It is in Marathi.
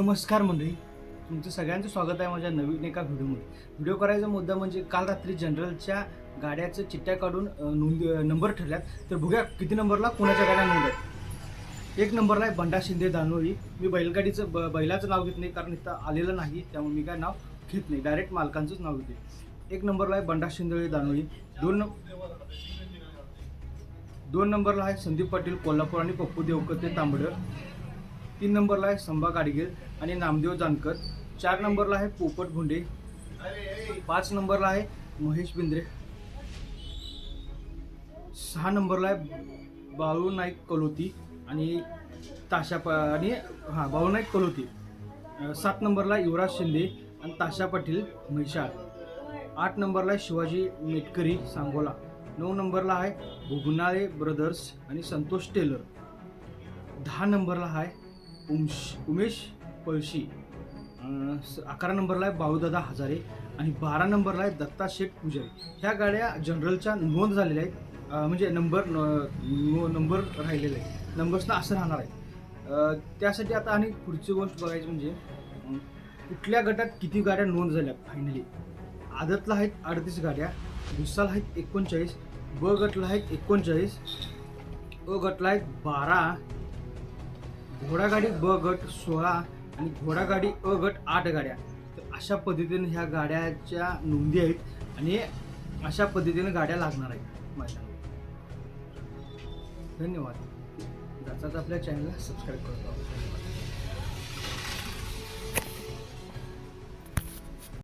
नमस्कार मंडळी. तुमचं सगळ्यांचं स्वागत आहे माझ्या नवीन एका व्हिडिओमध्ये. व्हिडिओ करायचा मुद्दा म्हणजे काल रात्री जनरलच्या गाड्याचं चिठ्ठ्या काढून नोंद नंबर ठरल्यात. तर बघूया किती नंबरला कोणाच्या गाड्या नोंद आहेत. एक नंबरला आहे बंडा शिंदे दानोळी. मी बैलगाडीचं ब बैलाचं नाव घेत नाही कारण इथं आलेलं नाही त्यामुळे मी काय नाव घेत नाही. डायरेक्ट मालकांचंच नाव घेते. एक नंबरला आहे बंडा शिंदे दानोळी. दोन नंबर दोन नंबरला आहे संदीप पाटील कोल्हापूर आणि पप्पू देवकते तांबडं. तीन नंबरला आहे संभा गाडगीर आणि नामदेव जानकर. चार नंबरला आहे पोपट भुंडे. पाच नंबरला आहे महेश बिंद्रे. सहा नंबरला आहे बाळू नाईक कलोती आणि ताशा प आणि हां बाळू नाईक कलोती. सात नंबरला युवराज शिंदे आणि ताशा पाटील म्हैसाळ आठ नंबरला आहे शिवाजी मेटकरी सांगोला. नऊ नंबरला आहे भुगनाळे ब्रदर्स आणि संतोष टेलर. दहा नंबरला आहे उमश उमेश पळशी. स- अकरा नंबरला आहे बाळूदादा हजारे आणि बारा नंबरला आहे दत्ता शेठ पुजारी. ह्या गाड्या जनरलच्या नोंद झालेल्या आहेत. म्हणजे नंबर न- नंबर राहिलेले आहेत. नंबर्सना असं राहणार आहे त्यासाठी आता आणि पुढची गोष्ट बघायची म्हणजे कुठल्या गटात किती गाड्या नोंद झाल्या फायनली आदतला आहेत अडतीस गाड्या दुसराला आहेत एकोणचाळीस ब गटला आहेत एकोणचाळीस अ गटला आहेत बारा घोडागाडी ब गट सोळा आणि घोडागाडी अ गट आठ गाड्या. तर अशा पद्धतीने ह्या गाड्याच्या नोंदी आहेत आणि अशा पद्धतीने गाड्या लागणार आहेत. माझ्या धन्यवाद. त्याचाच आपल्या चॅनलला सबस्क्राईब करतो धन्यवाद.